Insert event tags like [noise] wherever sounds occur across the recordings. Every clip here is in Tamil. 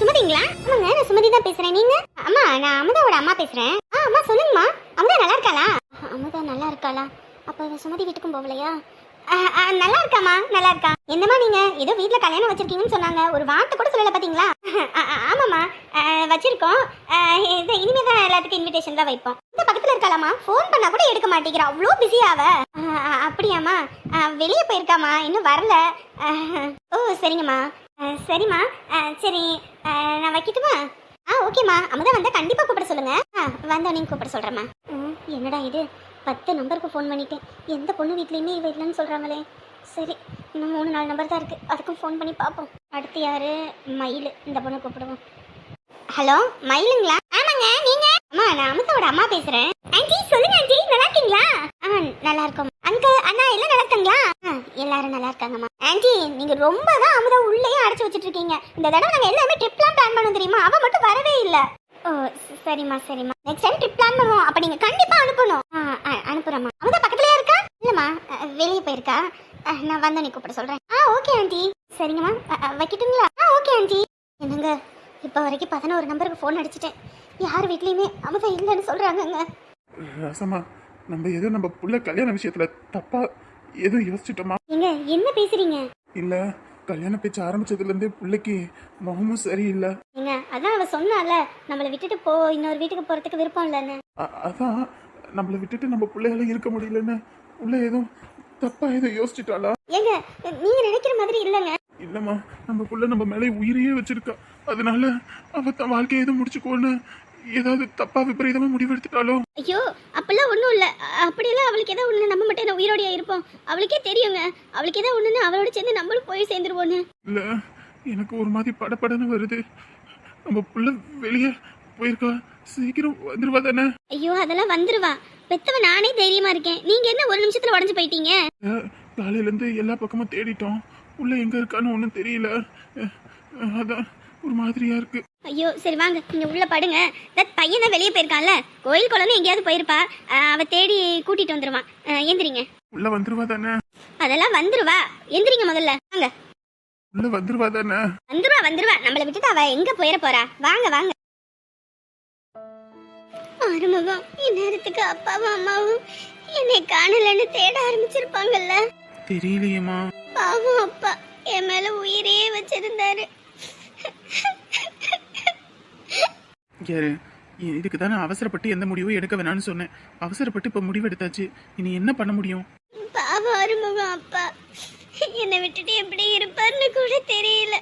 சுமதிங்களா? ஆமாங்க நான் சுமதி தான் பேசுறேன். நீங்க? அம்மா நான் அமுதாவோட அம்மா பேசுறேன். ஆ அம்மா சொல்லுங்கம்மா. அமுதா நல்லா இருக்காளா? அமுதா நல்லா இருக்காளா? அப்ப சுமதி வீட்டுக்கும் போகலையா? ஆ, நல்லா இருக்காமா நல்லா இருக்கா. என்னம்மா நீங்க? ஏதோ வீட்ல கல்யாணம் வச்சிருக்கீங்கன்னு சொன்னாங்க. ஒரு வார்த்தை கூட சொல்லல பாத்தீங்களா? ஆ, ஆமாம்மா. வச்சிருக்கோம். இது இனிமே தான் எல்லாத்துக்கும் இன்விடேஷன் தான் வைப்போம். இந்த பக்கத்துல இருக்காளாமா ஃபோன் பண்ணா கூட எடுக்க மாட்டேங்கிறா. அவ்வளோ பிஸியா அப்படியாம்மா. வெளியே போயிருக்காமா இன்னும் வரல. ஓ சரிங்கம்மா. சரிம்மா. சரி. நான் வைக்கட்டுமா? ஆ ஓகேம்மா. அமுதா வந்தால் கண்டிப்பாக கூப்பிட சொல்லுங்க. ஆ வந்தோடனே கூப்பிட சொல்கிறேம்மா ம், என்னடா இது? பத்து நம்பருக்கு ஃபோன் பண்ணிவிட்டேன் எந்த பொண்ணு வீட்லேயுமே இவ இல்லைன்னு சொல்கிறாங்களே சரி இன்னும் மூணு நாலு நம்பர் தான் இருக்குது அதுக்கும் ஃபோன் பண்ணி பார்ப்போம் அடுத்து யார்? மயில். இந்த பொண்ணை கூப்பிடுவோம். ஹலோ மயிலுங்களா? ஆமாங்க நீங்கள் அம்மா நான் அமுதாவோட அம்மா பேசுகிறேன் ஆண்டி சொல்லுங்க ஆண்டி. நல்லா இருக்கீங்களா ஆ நல்லா இருக்கோம் அங்கிள் அண்ணா எல்லாம் நல்லா இருக்காங்களா? ஆ எல்லாரும் நல்லா இருக்காங்கம்மா. ஆன்ட்டி நீங்க ரொம்ப தான் அமுதா உள்ளேயே அடைச்சு வச்சிட்டு இருக்கீங்க இந்த தடவை நாங்க எல்லாமே ட்ரிப்லாம் பிளான் பண்ணோம் தெரியுமா? அவ மட்டும் வரவே இல்ல. ஓ சரிம்மா சரிம்மா. நெக்ஸ்ட் டைம் ட்ரிப் பிளான் பண்ணுவோம். அப்ப நீங்க கண்டிப்பா அனுப்பணும். ஆ அமுதா பக்கத்துலயே இருக்கா? இல்லம்மா வெளியே போயிருக்கா? நான் நான் நீ கூப்பிட சொல்றேன். ஆ ஓகே ஆன்ட்டி சரிங்கம்மா. வைக்கட்டுங்களா? ஆ ஓகே ஆன்ட்டி என்னங்க இப்போ வரைக்கும் பதினோரு நம்பருக்கு ஃபோன் அடிச்சிட்டேன். யார் வீட்லயுமே அமுதா இல்லைன்னு சொல்கிறாங்கங்க ரசமா நம்ம ஏதோ நம்ம புள்ள கல்யாண விஷயத்துல தப்பா ஏதோ யோசிச்சிட்டோமா? ஏங்க என்ன பேசுறீங்க? இல்ல கல்யாண பேச்சு ஆரம்பிச்சதுல இருந்தே பிள்ளைக்கு முகமும் சரியில்லை. ஏங்க அதான் அவ சொன்னால நம்மளை விட்டுட்டு போ இன்னொரு வீட்டுக்கு போறதுக்கு விருப்பம் இல்லைன்னு. அ- அதான் நம்மளை விட்டுட்டு நம்ம பிள்ளையால இருக்க முடியலன்னு உள்ள ஏதோ தப்பா ஏதோ யோசிச்சிட்டாளா? ஏங்க நீங்க நினைக்கிற மாதிரி இல்லைங்க. இல்லம்மா நம்ம புள்ள நம்ம மேலே உயிரையே வச்சிருக்கா. அதனால அவ தன் வாழ்க்கையை எதுவும் முடிச்சுக்கோன்னு ஏதாவது தப்பா விபரீதமா முடிவெடுத்துட்டாலோ? ஐயோ அப்பெல்லாம் ஒன்றும் இல்லை. அப்படியெல்லாம் அவளுக்கு ஏதோ ஒன்று நம்ம மட்டும் என்ன உயிரோடையா இருப்போம்? அவளுக்கே தெரியுங்க. அவளுக்கு ஏதோ ஒன்றுன்னு அவளோட சேர்ந்து நம்மளும் போய் சேர்ந்துருவோன்னு இல்ல எனக்கு ஒரு மாதிரி படபடன்னு வருது. நம்ம புள்ள வெளியே போயிருக்கா. சீக்கிரம் வந்துருவா தானே? ஐயோ அதெல்லாம் வந்துருவா. பெத்தவ நானே தைரியமா இருக்கேன். நீங்க என்ன ஒரு நிமிஷத்துல உடஞ்சு போயிட்டீங்க? காலையில இருந்து எல்லா பக்கமும் தேடிட்டோம். உள்ள எங்க இருக்கான்னு ஒன்றும் தெரியல. அதான். ஒரு மாதிரியா இருக்கு. ஐயோ சரி வாங்க நீங்க உள்ள படுங்க. தட் பையன் வெளியே போயிருக்கான்ல. கோயில் குழந்தை எங்கேயாவது போயிருப்பா. அவ தேடி கூட்டிட்டு வந்துருவான். எந்திரிங்க உள்ள வந்துருவா தானே? அதெல்லாம் வந்துருவா. எந்திரிங்க முதல்ல. வாங்க. உள்ள வந்துருவா தானே? வந்துருவா வந்துருவா. நம்மளை விட்டுட்டு அவ எங்க போயிட போறா? வாங்க வாங்க. ஆறுமுகம் இந்நேரத்துக்கு அப்பாவும் அம்மாவும் என்னை காணலன்னு தேட ஆரம்பிச்சிருப்பாங்கல்ல. தெரியலையேம்மா. பாவம் அப்பா என் மேல உயிரே வச்சிருந்தாரு. யாரு? இதுக்கு தானே அவசரப்பட்டு எந்த முடிவும் எடுக்க வேணாம்னு சொன்னேன். அவசரப்பட்டு இப்ப முடிவு எடுத்தாச்சு இனி என்ன பண்ண முடியும்? பாவம் ஆறுமுகம் அப்பா. என்னை விட்டுட்டு எப்படி இருப்பார்னு கூட தெரியல.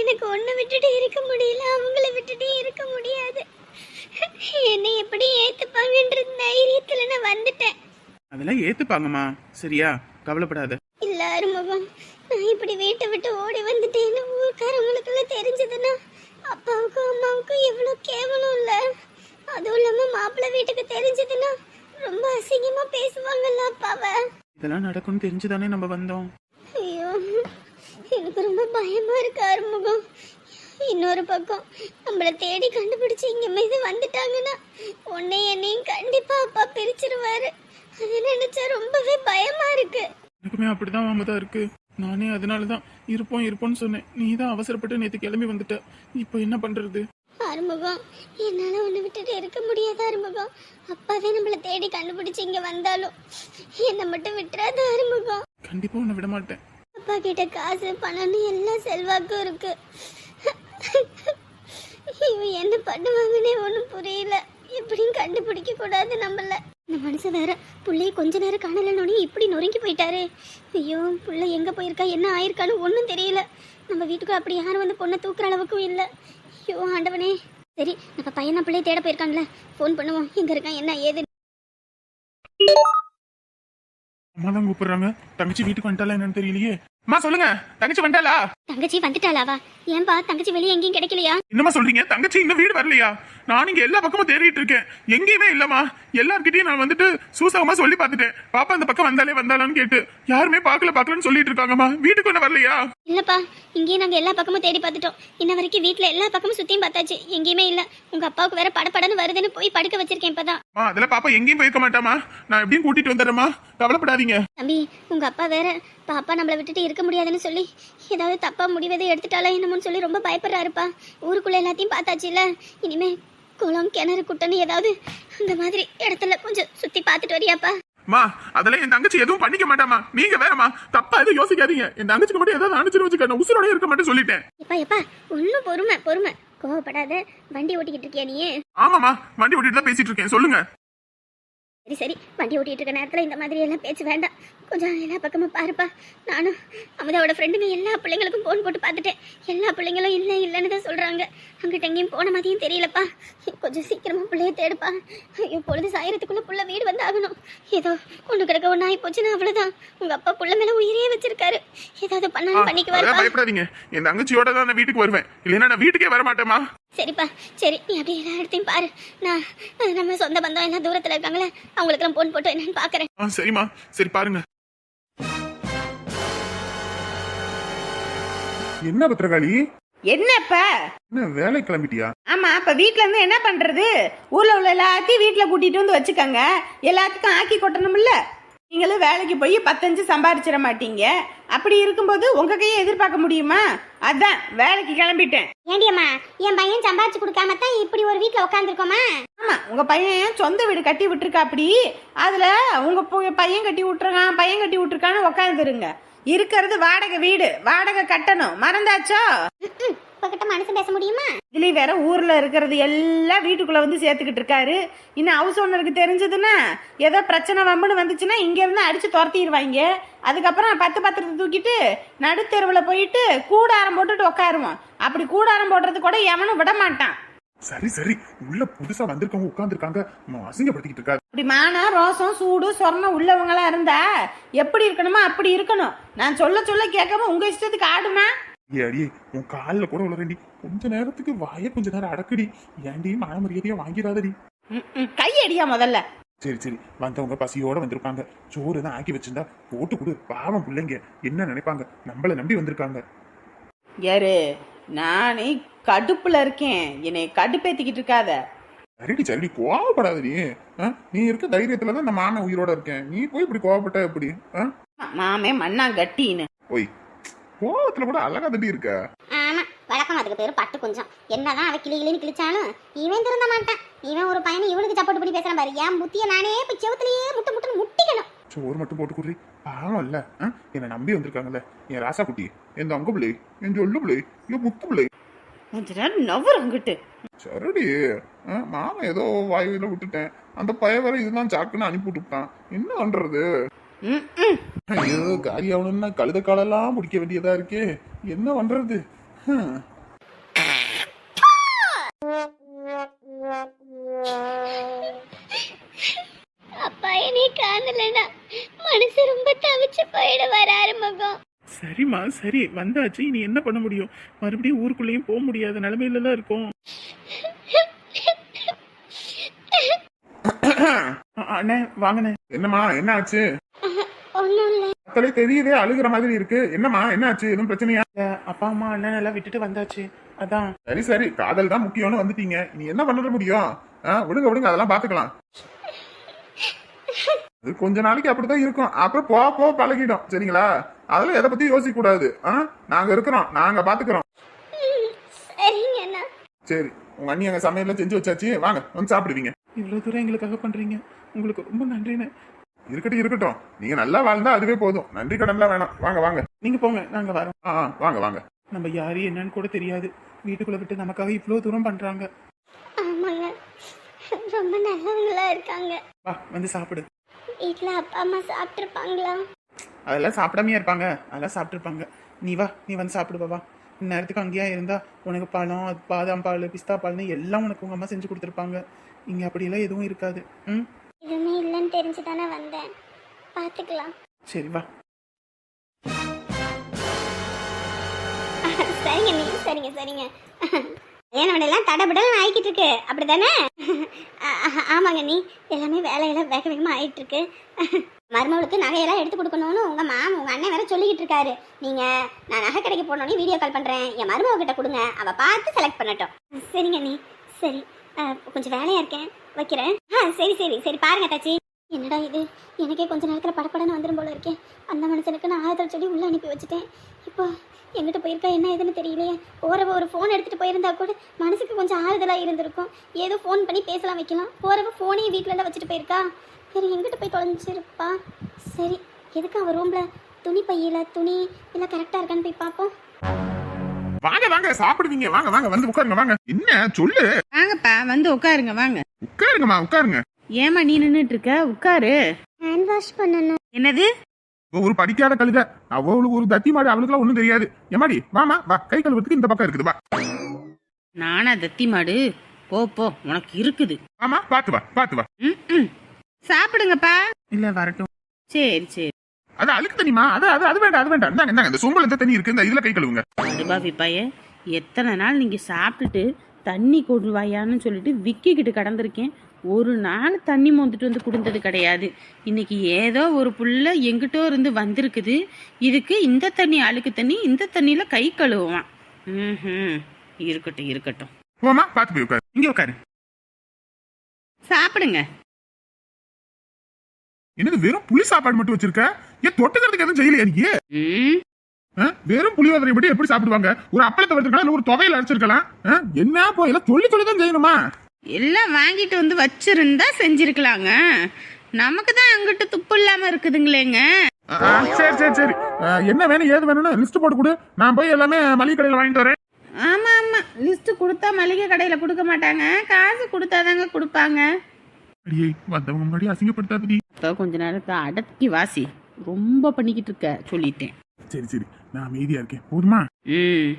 எனக்கு ஒன்றை விட்டுட்டு இருக்க முடியல அவங்கள விட்டுட்டு இருக்க முடியாது. என்னை எப்படி ஏத்துப்பாங்கன்ற தைரியத்துல நான் வந்துட்டேன். அதெல்லாம் ஏத்துப்பாங்கம்மா. சரியா? கவலைப்படாத. இல்ல அருமுகம் நான் இப்படி வீட்டை விட்டு ஓடி வந்துட்டேன்னு ஊர்க்காரங்களுக்குள்ள தெரிஞ்சதுன்னா அப்பாவுக்கும் அம்மாவுக்கும் எவ்வளோ கேவலம் இல்ல அதுவும் இல்லாம மாப்பிள்ளை வீட்டுக்கு தெரிஞ்சதுன்னா ரொம்ப அசிங்கமா பேசுவாங்கல்ல அப்பாவை இதெல்லாம் நடக்கும்னு தெரிஞ்சுதானே நம்ம வந்தோம். ஐயோ எனக்கு ரொம்ப பயமா இருக்கு அருமுகம் இன்னொரு பக்கம் நம்மள தேடி கண்டுபிடிச்சு இங்க மீது வந்துட்டாங்கன்னா உன்னை என்னையும் கண்டிப்பா அப்பா பிரிச்சிருவாரு. அது நினைச்சா ரொம்பவே பயமா இருக்கு. எனக்குமே அப்படிதான் அம்மதா இருக்கு. நானே அதனாலதான் இருப்போம் இருப்போம்னு சொன்னேன். நீ தான் அவசரப்பட்டு நேத்து கிளம்பி வந்துட்ட. இப்போ என்ன பண்றது? அருமுகம் என்னால உன்னை விட்டுட்டு இருக்க முடியாத அருமுகம் அப்பாவே நம்மள தேடி கண்டுபிடிச்சு இங்க வந்தாலும். என்னை மட்டும் விட்டுறாத அருமுகம் கண்டிப்பா உன்னை விட மாட்டேன். அப்பா கிட்ட காசு பணம்னு எல்லா செல்வாக்கும் இருக்கு. இவன் என்ன பண்ணுவாங்கன்னே ஒன்றும் புரியல. எப்படியும் கண்டுபிடிக்க கூடாது நம்மள. இந்த மனுஷன் வேற புள்ளைய கொஞ்ச நேரம் காணலனோடனே இப்படி நொறுங்கி போயிட்டாரு. ஐயோ புள்ள எங்க போயிருக்கா என்ன ஆயிருக்கான்னு ஒன்றும் தெரியல. நம்ம வீட்டுக்கு அப்படி யாரும் வந்து பொண்ணை தூக்குற அளவுக்கும் இல்லை. ஐயோ ஆண்டவனே. சரி நம்ம பையன் பிள்ளைய தேட போயிருக்காங்களே ஃபோன் பண்ணுவோம். எங்க இருக்கான்? என்ன ஏது? அம்மா தான் கூப்பிடுறாங்க. தங்கச்சி வீட்டுக்கு வந்துட்டாலா என்னன்னு தெரியலையே. அம்மா சொல்லுங்க. தங்கச்சி வந்துட்டாளா? தங்கச்சி வந்துட்டாளாவா? ஏன்பா தங்கச்சி வெளியே எங்கேயும் கிடைக்கலையா? என்னம்மா சொல்றீங்க? தங்கச்சி இன்னும் வீடு வரலையா? நான் இங்க எல்லா பக்கமும் தேடிட்டு இருக்கேன். எங்கேயுமே இல்லம்மா. எல்லார்கிட்டயும் நான் வந்துட்டு சூசகமா சொல்லி பார்த்துட்டேன். பாப்பா அந்த பக்கம் வந்தாலே வந்தாலான்னு கேட்டு யாருமே பார்க்கல பார்க்கலன்னு சொல்லிட்டு இருக்காங்கம்மா. வீட்டுக்கு ஒண்ணு வரலையா? இல்லப்பா இங்கேயும் நாங்க எல்லா பக்கமும் தேடி பார்த்துட்டோம். இன்ன வரைக்கும் வீட்ல எல்லா பக்கமும் சுத்தியும் பார்த்தாச்சு. எங்கேயுமே இல்ல. உங்க அப்பாவுக்கு வேற படபடன்னு வருதுன்னு போய் படுக்க வச்சிருக்கேன் இப்பதான். அதெல்லாம் பாப்பா எங்கேயும் போயிருக்க மாட்டாமா நான் எப்படியும் கூட்டிட்டு வந்துடுறேம்மா. கவலைப்படாதீங்க. தம்பி உங்க அப்பா வேற பாப்பா நம்மளை விட்டுட்டு இருக்க முடியாதுன்னு சொல்லி ஏதாவது தப்பா முடிவதை எடுத்துட்டாலா என்னமோன்னு சொல்லி ரொம்ப பயப்படுறாருப்பா. ஊருக்குள்ள எல்லாத்தையும் பார்த்தாச்சு இல்ல இனிமே குளம் கிணறு குட்டன்னு ஏதாவது அந்த மாதிரி இடத்துல கொஞ்சம் சுத்தி பார்த்துட்டு வரியாப்பா. மா அதெல்லாம் என் தங்கச்சி எதுவும் பண்ணிக்க மாட்டாமா நீங்க வேறமா தப்பா எதுவும் யோசிக்காதீங்க. என் தங்கச்சிக்கு மட்டும் ஏதாவது அனுப்பிச்சு வச்சுக்க. உசுரோட இருக்க மாட்டேன் சொல்லிட்டேன். எப்பா எப்பா ஒன்றும் பொறுமை பொறுமை. கோவப்படாத வண்டி ஓட்டிக்கிட்டு இருக்கியா நீ ஆமாமா வண்டி ஓட்டிட்டு தான் பேசிட்டு இருக்கேன். சொல்லுங்க. சரி சரி. வண்டி ஓட்டிட்டு இருக்க நேரத்தில் இந்த மாதிரி எல்லாம் பேச்சு வேண்டாம். கொஞ்சம் எல்லா பக்கமும் பாருப்பா. நானும் அமுதாவோட ஃப்ரெண்டுங்க எல்லா பிள்ளைங்களுக்கும் ஃபோன் போட்டு பார்த்துட்டேன். எல்லா பிள்ளைங்களும் இல்லை இல்லைன்னு தான் சொல்கிறாங்க அங்கிட்ட எங்கேயும் போன மாதிரியும் தெரியலப்பா. கொஞ்சம் சீக்கிரமா பிள்ளைய தேடுப்பா. ஐயோ பொழுது சாயறதுக்குள்ள புள்ள வீடு வந்து ஆகணும் ஏதோ ஒன்று கிடக்க ஒன்று ஆகி போச்சுன்னா அவ்வளோதான் உங்கள் அப்பா புள்ள மேலே உயிரே வச்சிருக்காரு. ஏதாவது பண்ணாலும் அதெல்லாம் பண்ணிக்குவாருப்பா. பயப்படாதீங்க. என் தங்கச்சியோட தான் நான் வீட்டுக்கு வருவேன். இல்லைன்னா நான் வீட்டுக்கே வர மாட்டேமா சரிப்பா சரி. நீ அப்படியே எல்லா இடத்தையும் பாரு. நான் நம்ம சொந்த பந்தம் எல்லாம் தூரத்தில் இருக்காங்களே அவங்களுக்கெல்லாம் ஃபோன் போட்டு என்னன்னு பார்க்குறேன் சரிம்மா. சரி பாருங்க. என்ன பத்திரகாளி? என்னப்பா? என்ன வேலை கிளம்பிட்டியா? ஆமா அப்ப வீட்ல இருந்து என்ன பண்றது? ஊர்ல உள்ள எல்லாத்தையும் வீட்ல கூட்டிட்டு வந்து வச்சுக்கோங்க. எல்லாத்துக்கும் ஆக்கி கொட்டணும்ல. நீங்களும் வேலைக்கு போய் பத்தஞ்சு சம்பாரிச்சிட மாட்டீங்க. அப்படி இருக்கும்போது உங்க கையை எதிர்பார்க்க முடியுமா? அதான் வேலைக்கு கிளம்பிட்டேன். ஏண்டியம்மா என் பையன் சம்பாரிச்சு கொடுக்காம தான் இப்படி ஒரு வீட்ல உட்காந்துருக்கோமா ஆமா உங்க பையன் சொந்த வீடு கட்டி விட்டுருக்கா அப்படி அதுல உங்க பையன் கட்டி விட்டுருக்கான் பையன் கட்டி விட்டுருக்கான்னு உட்காந்துருங்க இருக்கிறது வாடகை வீடு. வாடகை கட்டணும். மறந்தாச்சோ? இப்பகிட்ட மனுஷன் பேச முடியுமா? இதுலயும் வேற ஊர்ல இருக்கிறது எல்லாம் வீட்டுக்குள்ள வந்து சேர்த்துக்கிட்டு இருக்காரு. இன்னும் ஹவுஸ் ஓனருக்கு தெரிஞ்சதுன்னா ஏதோ பிரச்சனை வம்புன்னு வந்துச்சுன்னா இங்க இருந்து அடிச்சு துரத்திடுவாங்க. அதுக்கப்புறம் பத்து பத்திரத்தை தூக்கிட்டு நடுத்தெருவில் போயிட்டு கூடாரம் போட்டுட்டு உட்காருவோம் அப்படி கூடாரம் போடுறது கூட எவனும் விட மாட்டான். சரி சரி. உள்ள புதுசா வந்திருக்கவங்க உட்கார்ந்துருக்காங்க. அசிங்கப்படுத்திக்கிட்டு இருக்காரு இப்படி மானம் ரோசம் சூடு சொர்ணம் உள்ளவங்களா இருந்தா எப்படி இருக்கணுமோ அப்படி இருக்கணும். நான் சொல்ல சொல்ல கேட்காம உங்க இஷ்டத்துக்கு ஆடுமா? ஏ அடியே உன் காலில் கூட விழுறேன்டி கொஞ்ச நேரத்துக்கு வாயை கொஞ்ச நேரம் அடக்குடி. ஏன்டி மான மரியாதையா வாங்கிடாதடி? ம், ம், கை அடியா முதல்ல. சரி சரி. வந்தவங்க பசியோட வந்திருக்காங்க சோறு தான் ஆக்கி வச்சிருந்தா போட்டு கொடு. பாவம் பிள்ளைங்க. என்ன நினைப்பாங்க? நம்மள நம்பி வந்திருக்காங்க. யாரு? நானே கடுப்புல இருக்கேன். என்னை கடுப்பேத்திக்கிட்டு இருக்காத. சரிடி சரிடி. கோவப்படாதடி ஆ? நீ இருக்க தைரியத்துல தான் நான் மாமன் உயிரோட இருக்கேன். நீ போய் இப்படி கோவப்பட்ட எப்படி? மாமே மண்ணாங்கட்டின்னு. ஓய் கோவத்துல கூட அழகா தட்டி இருக்க. ஆமா வழக்கம் அதுக்கு பேரு பட்டு கொஞ்சம். என்னதான் அவ கிளி கிளின்னு கிழிச்சாலும் இவன் திருந்த மாட்டான். இவன் ஒரு பையனை இவனுக்கு சப்போர்ட் பண்ணி பேசுறான் பாரு. என் புத்திய நானே போய் செவுத்துலயே முட்டு முட்டுன்னு முட்டிக்கணும். சோறு மட்டும் போட்டு குடுறி. பாவம் இல்ல? என்னை நம்பி வந்திருக்காங்கல்ல. என் ராசா குட்டி என் தங்க பிள்ளை என் சொல்லு பிள்ளை என் முத்து பிள்ளை கொஞ்ச நேரம் நவரு அங்கிட்டு. சரிடி. மாமன் ஏதோ வாயுவில விட்டுட்டேன். அந்த பையன் வேற இதுதான் சாக்குன்னு அனுப்பி விட்டுட்டான். என்ன பண்றது. ஐயோ காரி ஆகணும்னா கழுத காலெல்லாம் முடிக்க வேண்டியதா இருக்கே. என்ன பண்றது. அப்பா என்னை காணலனா மனசு ரொம்ப தவிச்சு போயிடுவார் ஆறுமுகம். சரிம்மா சரி. வந்தாச்சு. இனி என்ன பண்ண முடியும்? மறுபடியும் ஊருக்குள்ளேயும் போக முடியாத நிலைமையில தான் இருக்கும் அண்ணே வாங்கண்ணே. என்னம்மா என்ன ஆச்சு மக்களே தெரியுதே அழுகிற மாதிரி இருக்கு. என்னம்மா என்ன ஆச்சு எதுவும் பிரச்சனையா? அப்பா அம்மா அண்ணன் எல்லாம் விட்டுட்டு வந்தாச்சு. அதான். சரி சரி. காதல் தான் முக்கியம்னு வந்துட்டீங்க. நீ என்ன பண்ண முடியும்? விடுங்க விடுங்க. அதெல்லாம் பாத்துக்கலாம். இது கொஞ்ச நாளைக்கு அப்படிதான் இருக்கும். அப்புறம் போக போக பழகிடும். சரிங்களா? அதெல்லாம் எதை பத்தி யோசிக்க கூடாது. ஆ? நாங்க இருக்கிறோம். நாங்க பாத்துக்கிறோம். சரிங்கண்ணா சரி. உங்க அண்ணி அங்க சமையல்லாம் செஞ்சு வச்சாச்சு. வாங்க வந்து சாப்பிடுவீங்க. இவ்வளவு தூரம் எங்களுக்காக பண்றீங்க. உங்களுக்கு ரொம்ப நன்றிண்ணே. இருக்கட்டும் இருக்கட்டும். நீங்க நல்லா வாழ்ந்தா அதுவே போதும். நன்றி கடன்லாம் வேணாம். வாங்க வாங்க. நீங்க போங்க. நாங்க வரோம். ஆ ஆ, வாங்க வாங்க. நம்ம யாரு என்னன்னு கூட தெரியாது. வீட்டுக்குள்ள விட்டு நமக்காக இவ்வளவு தூரம் பண்றாங்க. ஆமாங்க. ரொம்ப நல்லவங்களா இருக்காங்க. வா வந்து சாப்பிடு. வீட்டில் அப்பா அம்மா சாப்பிட்ருப்பாங்களா அதெல்லாம் சாப்பிடாமையா இருப்பாங்க. அதெல்லாம் சாப்பிட்டுருப்பாங்க. நீ வா நீ வந்து சாப்பிடு வா இந்நேரத்துக்கு அங்கேயா இருந்தா உனக்கு பழம் பாதாம் பால் பிஸ்தா பால்னு எல்லாம் உனக்கு உங்க அம்மா செஞ்சு கொடுத்துருப்பாங்க. இங்க அப்படியெல்லாம் எதுவும் இருக்காது. ம்? எதுவுமே இல்லைன்னு தெரிஞ்சு தானே வந்தேன். பார்த்துக்கலாம் சரி வா. சரிங்க நீ சரிங்க சரிங்க. என்னோட எல்லாம் தடபடலாம் ஆயிக்கிட்டு இருக்கு? அப்படிதானே தானே ஆமாங்க நீ எல்லாமே வேலையெல்லாம் வேக வேகமா ஆயிட்டு இருக்கு மருமகளுக்கு நகையெல்லாம் எடுத்து கொடுக்கணும்னு உங்க மாம் உங்க அண்ணன் வேற சொல்லிக்கிட்டு இருக்காரு. நீங்க நான் நகை கடைக்கு போனோடனே வீடியோ கால் பண்றேன். என் மருமக கிட்ட கொடுங்க. அவ பார்த்து செலக்ட் பண்ணட்டும். சரிங்க நீ சரி. கொஞ்சம் வேலையா இருக்கேன். வைக்கிறேன். ஆ சரி சரி சரி. பாருங்க தாச்சி. என்னடா இது? எனக்கே கொஞ்ச நேரத்தில் படப்படன்னு வந்துடும் போல இருக்கேன் அந்த மனுஷனுக்கு நான் ஆறுதல் சொல்லி உள்ளே அனுப்பி வச்சுட்டேன். இப்போ எங்கிட்ட போயிருக்கா? என்ன ஏதுன்னு தெரியலையே. போகிறவ ஒரு ஃபோன் எடுத்துகிட்டு போயிருந்தா கூட மனசுக்கு கொஞ்சம் ஆறுதலாக இருந்திருக்கும். ஏதோ ஃபோன் பண்ணி பேசலாம் வைக்கலாம். போகிறவ ஃபோனையும் வீட்டிலலாம் வச்சுட்டு போயிருக்கா? சரி எங்கிட்ட போய் தொலைஞ்சிருப்பா. சரி எதுக்கு அவள் ரூமில் துணி பையில துணி எல்லாம் கரெக்டாக இருக்கான்னு போய் பார்ப்போம். வாங்க வாங்க சாப்பிடுவீங்க. வாங்க வாங்க வந்து உட்காருங்க வாங்க. என்ன? சொல்லு. வாங்கப்பா வந்து உட்காருங்க வாங்க. உட்காருங்கம்மா உட்காருங்க. ஏமா நீ நின்றுட்டு இருக்க? உட்காரு. ஹேண்ட் வாஷ் பண்ணணும். என்னது? ஒரு படிக்காத கழுத. அவளுக்கு ஒரு தத்தி மாடு அவளுக்குலாம் ஒண்ணும் தெரியாது. எம்மாடி வாமா வா. கை கழுவுறதுக்கு இந்த பக்கம் இருக்குது வா. நானா தத்தி மாடு? போ போ. உனக்கு இருக்குது. ஆமா பாத்து வா பாத்து வா. ம், ம். சாப்பிடுங்கப்பா. இல்ல வரட்டும். சரி சரி. அது அழுக்கு தண்ணிமா அது அது அது வேண்டாம் அது வேண்டாம். இந்தாங்க இந்தாங்க. இந்த சொம்புல இந்த தண்ணி இருக்கு. இந்த இதுல கை கழுவுங்க. அடுபாவி பையன் எத்தனை நாள் நீங்க சாப்பிட்டுட்டு தண்ணி கொடுவாயான்னு சொல்லிட்டு விக்கிக்கிட்டு கடந்திருக்கேன். ஒரு நாள் தண்ணி மோந்துட்டு வந்து கொடுத்தது கிடையாது. இன்னைக்கு ஏதோ ஒரு புள்ள எங்கிட்டோ இருந்து வந்திருக்குது. இதுக்கு இந்த தண்ணி அழுக்கு தண்ணி இந்த தண்ணியில கை கழுவுவான். ம் இருக்கட்டும் இருக்கட்டும். போமா பாத்து போய் உட்காரு. இங்க உட்காரு. சாப்பிடுங்க. என்னது வெறும் புளி சாப்பாடு மட்டும் வச்சிருக்க? ஏன் தொட்டுக்கிறதுக்கு எதுவும் செய்யலையா நீ? வெறும் புளியோதரை மட்டும் எப்படி சாப்பிடுவாங்க? ஒரு அப்பளத்தை வச்சிருக்கலாம் இல்ல ஒரு துவையில அரைச்சிருக்கலாம்? என்ன போ எல்லாம் சொல்லி சொல்லி தான் செய்யணுமா? எல்லாம் வாங்கிட்டு வந்து வச்சிருந்தா செஞ்சிருக்கலாங்க. நமக்கு தான் அங்கிட்டு துப்பு இல்லாம இருக்குதுங்களேங்க. ஆ, ஆ, சரி சரி சரி. ஆ, என்ன வேணும் ஏது வேணும்னு லிஸ்ட் போட்டு கொடு. நான் போய் எல்லாமே மளிகை கடையில் வாங்கிட்டு வரேன். ஆமா ஆமா. லிஸ்ட் கொடுத்தா மளிகை கடையில கொடுக்க மாட்டாங்க. காசு கொடுத்தாதாங்க கொடுப்பாங்க. அடியே வந்தவங்க முன்னாடி அசிங்கப்படுத்தாதடி. இப்போ கொஞ்ச நேரத்தை அடக்கி வாசி. ரொம்ப பண்ணிக்கிட்டு இருக்க சொல்லிட்டேன். சரி சரி. நான் அமைதியா இருக்கேன். போதுமா? ம்.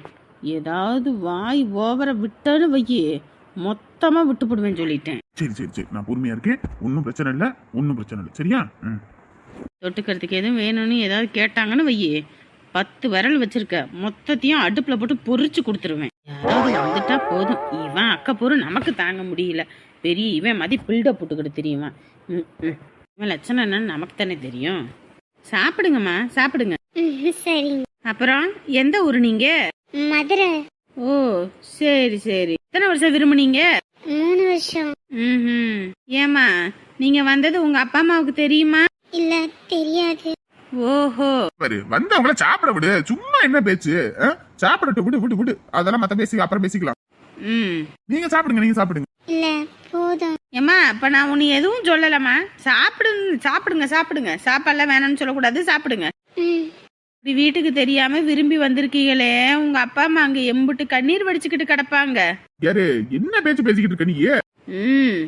ஏதாவது வாய் ஓவர விட்டன்னு வையி. மொத்தமா விட்டு போடுவேன் சொல்லிட்டேன். சரி சரி சரி. நான் பொறுமையா இருக்கேன். ஒன்றும் பிரச்சனை இல்லை. ஒன்றும் பிரச்சனை இல்லை. சரியா? ம். தொட்டுக்கிறதுக்கு எதுவும் வேணும்னு ஏதாவது கேட்டாங்கன்னு வையி. பத்து விரல் வச்சிருக்க. மொத்தத்தையும் அடுப்புல போட்டு பொரிச்சு கொடுத்துருவேன். யாராவது வந்துட்டா போதும். இவன் அக்கப்போரு நமக்கு தாங்க முடியல. பெரிய இவன் மதி பில்டப் போட்டுக்கிட்டு தெரியுமா ம், ம். இவன் லட்சணம் என்னன்னு நமக்கு தானே தெரியும். சாப்பிடுங்கம்மா. சாப்பிடுங்க. சரிங்க. அப்புறம் எந்த ஊரு நீங்க? மதுரை. ஓ சரி சரி. எத்தனை வருஷம் விரும்புனீங்க மூணு வருஷம். ம் ஏமா நீங்க வந்தது உங்க அப்பா அம்மாவுக்கு தெரியுமா? இல்ல தெரியாது. ஓஹோ. பாரு வந்தவங்கள சாப்பிட விடு. சும்மா என்ன பேச்சு ஆ? சாப்பிடட்டும் விடு விடு விடு. அதெல்லாம் மத்த பேசி அப்புறம் பேசிக்கலாம். ம். நீங்க சாப்பிடுங்க நீங்க சாப்பிடுங்க. இல்ல போதும். ஏம்மா அப்ப நான் உன்னை எதுவும் சொல்லலம்மா. சாப்பிடு சாப்பிடுங்க சாப்பிடுங்க. சாப்பாடுலாம் வேணாம்னு சொல்லக்கூடாது சாப்பிடுங்க. ம். வீட்டுக்கு தெரியாம விரும்பி வந்திருக்கீங்களே உங்க அப்பா அம்மா அங்க எம்புட்டு கண்ணீர் வடிச்சுக்கிட்டு கிடப்பாங்க. யாரு? என்ன பேச்சு பேசிக்கிட்டு இருக்க நீ ம்.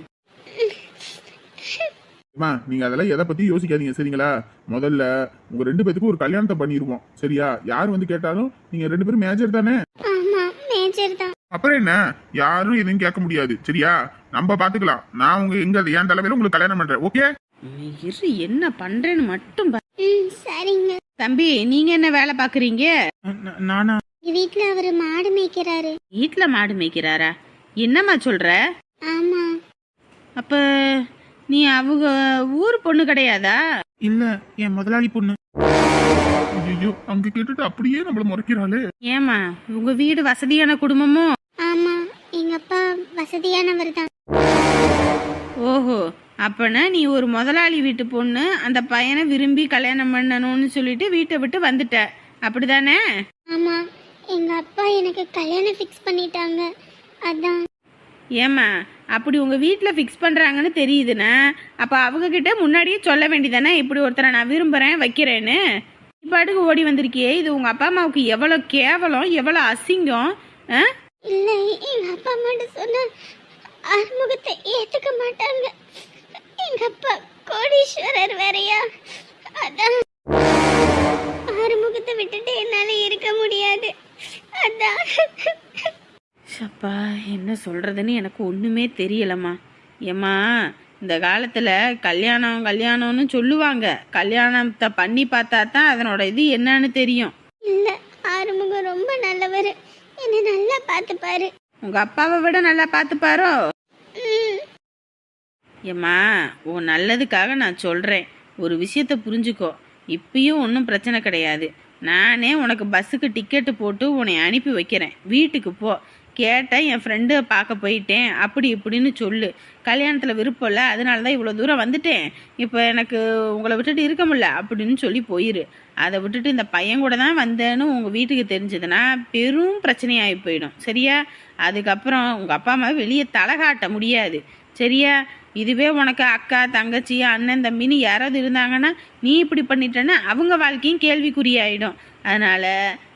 அம்மா நீங்க அதெல்லாம் எதை பத்தி யோசிக்காதீங்க சரிங்களா? முதல்ல உங்க ரெண்டு பேத்துக்கும் ஒரு கல்யாணத்தை பண்ணிடுவோம் சரியா? யார் வந்து கேட்டாலும் நீங்க ரெண்டு பேரும் மேஜர் தானே? ஆமா மேஜர் தான். அப்புறம் என்ன? யாரும் எதுவும் கேட்க முடியாது சரியா? நம்ம பாத்துக்கலாம். நான் உங்க எங்க என் தலைமையில உங்களுக்கு கல்யாணம் பண்றேன் ஓகே இரு என்ன பண்றேன்னு மட்டும் சரிங்க. தம்பி நீங்க என்ன வேலை பாக்குறீங்க நானா? வீட்ல அவரு மாடு மேய்க்கிறாரு. வீட்டுல மாடு மேய்க்கிறாரா? என்னம்மா சொல்ற? ஆமா. அப்ப நீ அவங்க ஊர் பொண்ணு கிடையாதா? இல்ல என் முதலாளி பொண்ணு. ஐயோ அங்க கேட்டுட்டு அப்படியே நம்மள முறைக்கிறாளே. ஏமா உங்க வீடு வசதியான குடும்பமோ? ஆமா எங்க அப்பா வசதியானவர் தான் ஓஹோ அப்பனா நீ ஒரு முதலாளி வீட்டு பொண்ணு அந்த பையனை விரும்பி கல்யாணம் பண்ணணும்னு சொல்லிட்டு வீட்டை விட்டு வந்துட்ட. அப்படிதானே? ஆமா எங்க அப்பா எனக்கு கல்யாணம் ஃபிக்ஸ் பண்ணிட்டாங்க. அதான். ஏம்மா அப்படி உங்க வீட்டில் ஃபிக்ஸ் பண்றாங்கன்னு தெரியுதுன்னா அப்ப அவங்க கிட்ட முன்னாடியே சொல்ல வேண்டியதானே இப்படி ஒருத்தரை நான் விரும்புறேன் வைக்கிறேன்னு. இப்பாட்டுக்கு ஓடி வந்திருக்கியே இது உங்க அப்பா அம்மாவுக்கு எவ்வளோ கேவலம் எவ்வளோ அசிங்கம்? இல்ல எங்க அப்பா அம்மாட்ட சொன்னா ஆறுமுகத்தை ஏத்துக்க மாட்டாங்க. எங்க அப்பா கோடீஸ்வரர் வேறயா? அதான் ஆறுமுகத்தை விட்டுட்டு என்னால இருக்க முடியாது. அதான். சப்பா என்ன சொல்றதுன்னு எனக்கு ஒண்ணுமே தெரியலம்மா. ஏம்மா இந்த காலத்துல கல்யாணம் கல்யாணம்னு சொல்லுவாங்க. கல்யாணத்தை பண்ணி பார்த்தா தான் அதனோட இது என்னன்னு தெரியும். இல்ல ஆறுமுகம் ரொம்ப நல்லவர். என்னை நல்லா பார்த்துப்பாரு. உங்க அப்பாவை விட நல்லா பார்த்துப்பாரோ? ஏம்மா உன் நல்லதுக்காக நான் சொல்கிறேன் ஒரு விஷயத்த புரிஞ்சுக்கோ. இப்பயும் ஒன்றும் பிரச்சனை கிடையாது. நானே உனக்கு பஸ்ஸுக்கு டிக்கெட்டு போட்டு உன்னை அனுப்பி வைக்கிறேன். வீட்டுக்கு போ. கேட்டேன் என் ஃப்ரெண்டு பார்க்க போயிட்டேன். அப்படி இப்படின்னு சொல்லு. கல்யாணத்தில் விருப்பம் இல்லை. அதனால தான் இவ்வளோ தூரம் வந்துட்டேன். இப்போ எனக்கு உங்களை விட்டுட்டு இருக்க முடியல. அப்படின்னு சொல்லி போயிரு. அதை விட்டுட்டு இந்த பையன் கூட தான் வந்தேன்னு உங்கள் வீட்டுக்கு தெரிஞ்சதுன்னா பெரும் பிரச்சனையாகி போயிடும். சரியா? அதுக்கப்புறம் உங்கள் அப்பா அம்மா வெளியே தலை காட்ட முடியாது. சரியா? இதுவே உனக்கு அக்கா தங்கச்சி அண்ணன் தம்பின்னு யாராவது இருந்தாங்கன்னா நீ இப்படி பண்ணிட்டேன்னா அவங்க வாழ்க்கையும் கேள்விக்குறியாயிடும். அதனால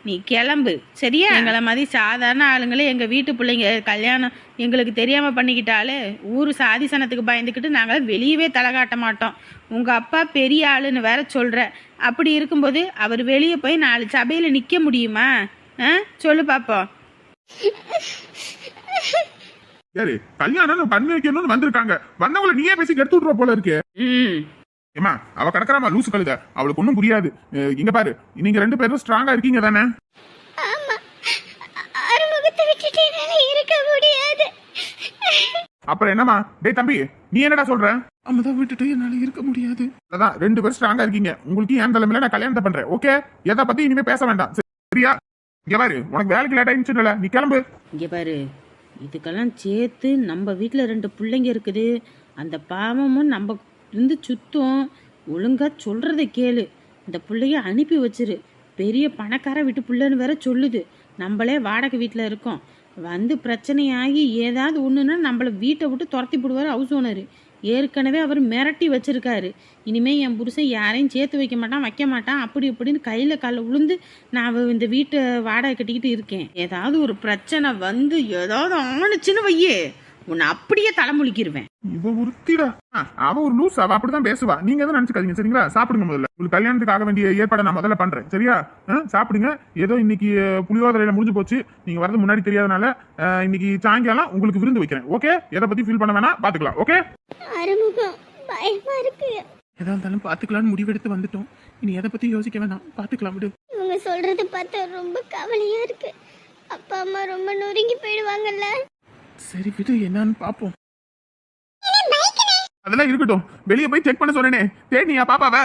நீ கிளம்பு. சரியா? எங்களை மாதிரி சாதாரண ஆளுங்களே எங்கள் வீட்டு பிள்ளைங்க கல்யாணம் எங்களுக்கு தெரியாமல் பண்ணிக்கிட்டாலே ஊர் சாதி சனத்துக்கு பயந்துக்கிட்டு நாங்கள் வெளியவே தலை காட்ட மாட்டோம். உங்கள் அப்பா பெரிய ஆளுன்னு வேற சொல்கிற அப்படி இருக்கும்போது அவர் வெளியே போய் நாலு சபையில் நிற்க முடியுமா? ஆ? சொல்லு பார்ப்போம் [laughs] யாரு கல்யாணம் பண்ணி வைக்கணும்னு வந்திருக்காங்க. வந்தவங்கள நீயே பேசி கெடுத்து விட்ருவ போல இருக்கு. ம் ஏமா அவ கிடக்குறாமா லூசு கழுத. அவளுக்கு ஒன்றும் புரியாது. இங்க பாரு நீங்க ரெண்டு பேரும் ஸ்ட்ராங்கா இருக்கீங்க தானே? அப்புறம் என்னம்மா? டேய் தம்பி நீ என்னடா சொல்ற? அம்மதான் விட்டுட்டு என்னால இருக்க முடியாது. அதான் ரெண்டு பேரும் ஸ்ட்ராங்கா இருக்கீங்க. உங்களுக்கு என் தலைமையில நான் கல்யாணத்தை பண்றேன் ஓகே எதை பத்தி இனிமே பேச வேண்டாம். சரியா? இங்க பாரு உனக்கு வேலைக்கு லேட் ஆயிடுச்சுல நீ கிளம்பு. இங்கே பாரு இதுக்கெல்லாம் சேர்த்து நம்ம வீட்டில் ரெண்டு பிள்ளைங்க இருக்குது. அந்த பாவமும் நம்ம இருந்து சுத்தம். ஒழுங்காக சொல்கிறத கேளு. இந்த பிள்ளைய அனுப்பி வச்சிரு. பெரிய பணக்கார வீட்டு பிள்ளைன்னு வேற சொல்லுது. நம்மளே வாடகை வீட்டில் இருக்கோம். வந்து பிரச்சனையாகி ஏதாவது ஒன்றுன்னா நம்மளை வீட்டை விட்டு துரத்தி போடுவார் ஹவுஸ் ஓனர் ஏற்கனவே அவர் மிரட்டி வச்சிருக்காரு. இனிமே என் புருஷன் யாரையும் சேர்த்து வைக்க மாட்டான் வைக்க மாட்டான். அப்படி இப்படின்னு கையில் காலில் விழுந்து நான் இந்த வீட்டை வாடகை கட்டிக்கிட்டு இருக்கேன். ஏதாவது ஒரு பிரச்சனை வந்து ஏதாவது ஆணுச்சுன்னு வையே. உன்னை அப்படியே தலைமுழிக்கிருவேன். இவ ஒருத்திடா ஆ, அவ ஒரு லூஸ் அவ அப்படிதான் பேசுவா. நீங்க எதுவும் நினைச்சுக்காதீங்க சரிங்களா? சாப்பிடுங்க முதல்ல. உங்களுக்கு கல்யாணத்துக்கு ஆக வேண்டிய ஏற்பாடை நான் முதல்ல பண்றேன் சரியா? ஆ, சாப்பிடுங்க. ஏதோ இன்னைக்கு புளியோதரையில முடிஞ்சு போச்சு. நீங்க வரது முன்னாடி தெரியாதனால இன்னைக்கு சாயங்காலம் உங்களுக்கு விருந்து வைக்கிறேன் ஓகே? எதை பத்தி ஃபீல் பண்ண வேணாம் பாத்துக்கலாம் ஓகே? ஆறுமுகம் பயமா இருக்கு. எதா இருந்தாலும் பார்த்துக்கலான்னு முடிவெடுத்து வந்துட்டோம். இனி எதை பத்தி யோசிக்க வேணாம் பார்த்துக்கலாம் விடு. இவங்க சொல்றத பார்த்தா ரொம்ப கவலையா இருக்கு. அப்பா அம்மா ரொம்ப நொறுங்கி போயிடுவாங்கல்ல. சரி விடு என்னன்னு பார்ப்போம் அதெல்லாம் இருக்கட்டும். வெளியே போய் செக் பண்ண சொன்னேனே தேடினியா பாப்பாவ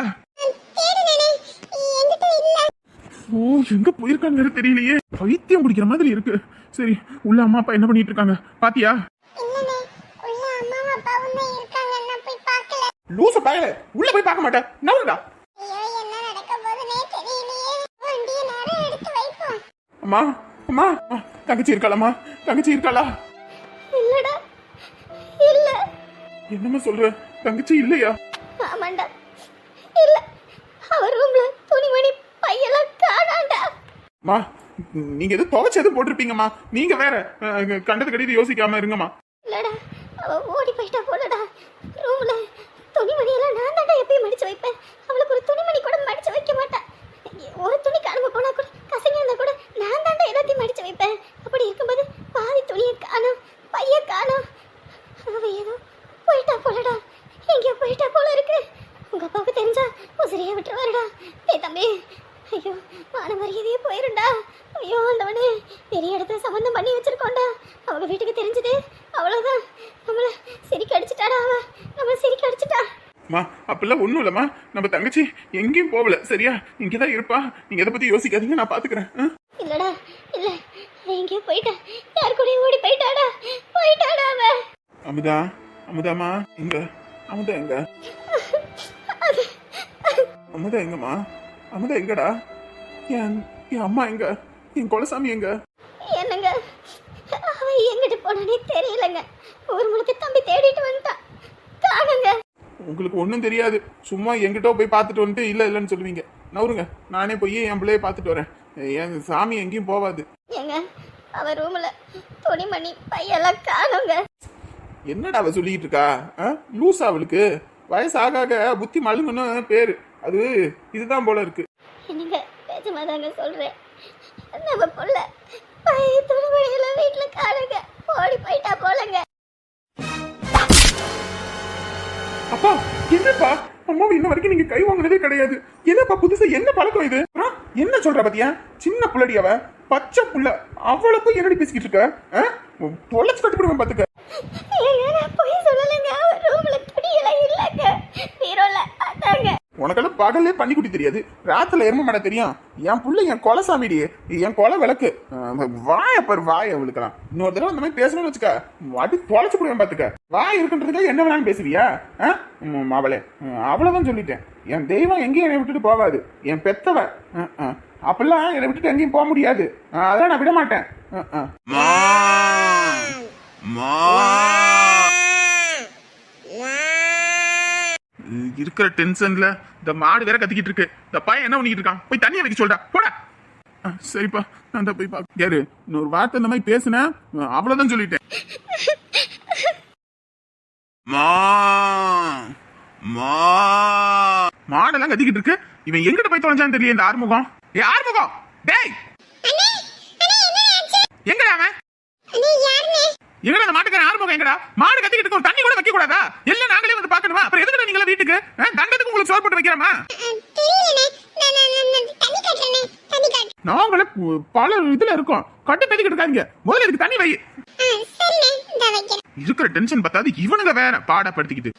ஓ எங்க போயிருக்கான்னு வேற தெரியலையே. பைத்தியம் பிடிக்கிற மாதிரி இருக்கு. சரி உள்ள அம்மா அப்பா என்ன பண்ணிட்டு இருக்காங்க? பாத்தியா? லூச பயல. உள்ள போய் பார்க்க மாட்டேன். நவருடா. அம்மா. அம்மா, தங்கச்சி இருக்காளம்மா. தங்கச்சி இருக்காளா? என்னம்மா சொல்ற? தங்கச்சி இல்லையா? ஆமாண்டா. இல்ல. அவர் ரூம்ல துணிமணி பையெல்லாம் காணாண்டா. அம்மா நீங்க எதுவும் துவைச்சு எதுவும் போட்டிருப்பீங்கம்மா. நீங்க வேற அஹ், கண்டது கடிது யோசிக்காம இருங்கம்மா. இல்லடா அவ ஓடி போயிட்டா போலடா. ரூம்ல துணிமணி எல்லாம் நான் தான்டா எப்பயும் மடிச்சு வைப்பேன். அவளுக்கு ஒரு துணிமணி கூட மடிச்சு வைக்க மாட்டேன் ஒரு துணி காணாம போனா கூட கசங்க இருந்தா கூட நான் தான்டா எல்லாத்தையும் மடிச்சு வைப்பேன். அப்படி இருக்கும்போது பாதி துணியை காணோம் பைய காணோம். அவ ஏதோ போயிட்டா போலடா. எங்கேயோ போயிட்டா போல இருக்கு. உங்க அப்பாவுக்கு தெரிஞ்சா உசிரியா விட்டுருவாருடா டேய் தம்பி. ஐயோ மான மரியாதையே போயிருண்டா. ஐயோ ஆண்டவனே. பெரிய இடத்துல சம்பந்தம் பண்ணி வச்சிருக்கோண்டா அவங்க வீட்டுக்கு தெரிஞ்சது. அவ்வளவுதான். நம்மள சிரிக்க அடிச்சிட்டாடா அவ. நம்மள சிரிக்க அடிச்சிட்டா. அம்மா அப்பெல்லாம் ஒண்ணும் இல்லம்மா. நம்ம தங்கச்சி எங்கேயும் போகல. சரியா? இங்கதான் இருப்பா. நீங்க எதை பத்தி யோசிக்காதீங்க நான் பாத்துக்கிறேன். ஆ? இல்லடா இல்ல. எங்கேயோ போயிட்டா யார் கூடயும் ஓடி போயிட்டாடா. போயிட்டாடா அவ. அமுதா அமுதாமா எங்க? அமுதா எங்க? அமுதா எங்கம்மா? அமுதா எங்கடா? என் என் அம்மா எங்க? என் குலசாமி எங்க? என்னங்க? அவ எங்கிட்டு போனானே தெரியலங்க. ஊர் முழுக்க தம்பி தேடிட்டு வந்துட்டான் காணுங்க உங்களுக்கு ஒன்றும் தெரியாது. சும்மா எங்கிட்ட போய் பார்த்துட்டு வந்துட்டு இல்லை இல்லைன்னு சொல்லுவீங்க. நவருங்க நானே போய் என் பிள்ளைய பார்த்துட்டு வரேன். என் சாமி எங்கேயும் போகாது ஏங்க அவ ரூம்ல துணிமணி பையெல்லாம் காணுங்க. என்னடா அவ சொல்லிக்கிட்டு இருக்கா? லூசா அவளுக்கு. வயசு ஆக புத்தி மழுங்குன்னு பேரு. அது இதுதான் போல இருக்கு. என்னங்க நிஜமாதாங்க சொல்றேன். நம்ம புள்ள பழைய துணிமணிகளை வீட்டுல காணுங்க. ஓடி போயிட்டா போலங்க. அப்பா என்னப்பா? அம்மாவை இன்ன வரைக்கும் நீங்க கை வாங்குனதே கிடையாது. என்னப்பா புதுசா? என்ன பழக்கம் இது? என்ன சொல்ற பாத்தியா? சின்ன புள்ளடி அவ. பச்சை புள்ள. அவ்வளவு என்னடி பேசிக்கிட்டு இருக்க? தொலைச்சு கட்டுப்பிடுவேன் பாத்துக்க. உனக்கெல்லாம் பகல்லே பண்ணி குடி தெரியாது. ராத்துல எரும மாட தெரியும். என் புள்ள என் கொலை சாமிடி என் கொலை விளக்கு. வாய பாரு வாய அவளுக்கலாம் இன்னொரு தடவை இந்த மாதிரி பேசணும்னு வச்சுக்க. அடி தொலைச்சு போடுவேன் பாத்துக்க. வாய் இருக்குன்றதுக்காக என்ன வேணாலும் பேசுவியா? அவளே அவ்வளவுதான் சொல்லிட்டேன். என் தெய்வம் எங்கேயும் என்னை விட்டுட்டு போகாது. என் பெத்தவ. அப்படிலாம் என்னை விட்டுட்டு எங்கேயும் போக முடியாது. அதெல்லாம் நான் விட மாட்டேன். இருக்கிற டென்ஷன்ல இந்த மாடு வேற கத்திக்கிட்டு இருக்கு. இந்த பையன் என்ன பண்ணிக்கிட்டு இருக்கான்? போய் தண்ணியை வைக்க சொல்டா போடா. சரிப்பா. நான் தான் போய் பாக்க யாரு இன்னொரு வார்த்தை இந்த மாதிரி பேசுனேன் அவ்வளவுதான் சொல்லிட்டேன். மாடெல்லாம் கத்திக்கிட்டு இருக்கு. இவன் எங்கிட்ட போய் தொலைஞ்சான்னு தெரியல இந்த ஆறுமுகம். ஏ ஆறுமுகம். டேய். எங்கடா அவன்? எங்கடா அந்த மாட்டுக்காரன் ஆறுமுகம் எங்கடா? மாடு கத்திக்கிட்டு தண்ணி கூட வைக்க கூடாதா எல்லாம் நாங்களே வந்து பாக்கணுமா அப்புறம் எதுக்குடா நீங்களா வீட்டுக்கு? தண்டத்துக்கு உங்களுக்கு சோர் போட்டு வைக்கிறோமா? நாங்களும் பல இதுல இருக்கோம். கட்டு பேதிக்கிட்டு இருக்காங்க முதல்ல இதுக்கு தண்ணி வை. இருக்கிற டென்ஷன் பத்தாது. இவனுங்க வேற பாடப்படுத்திக்கிட்டு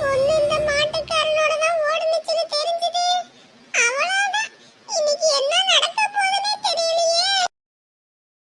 பொண்ணு இந்த மாட்டுக்காரனோட தான் ஓடுனுச்சுன்னு இன்னைக்கு என்ன நடக்க போகுதுன்னு தெரியலையே.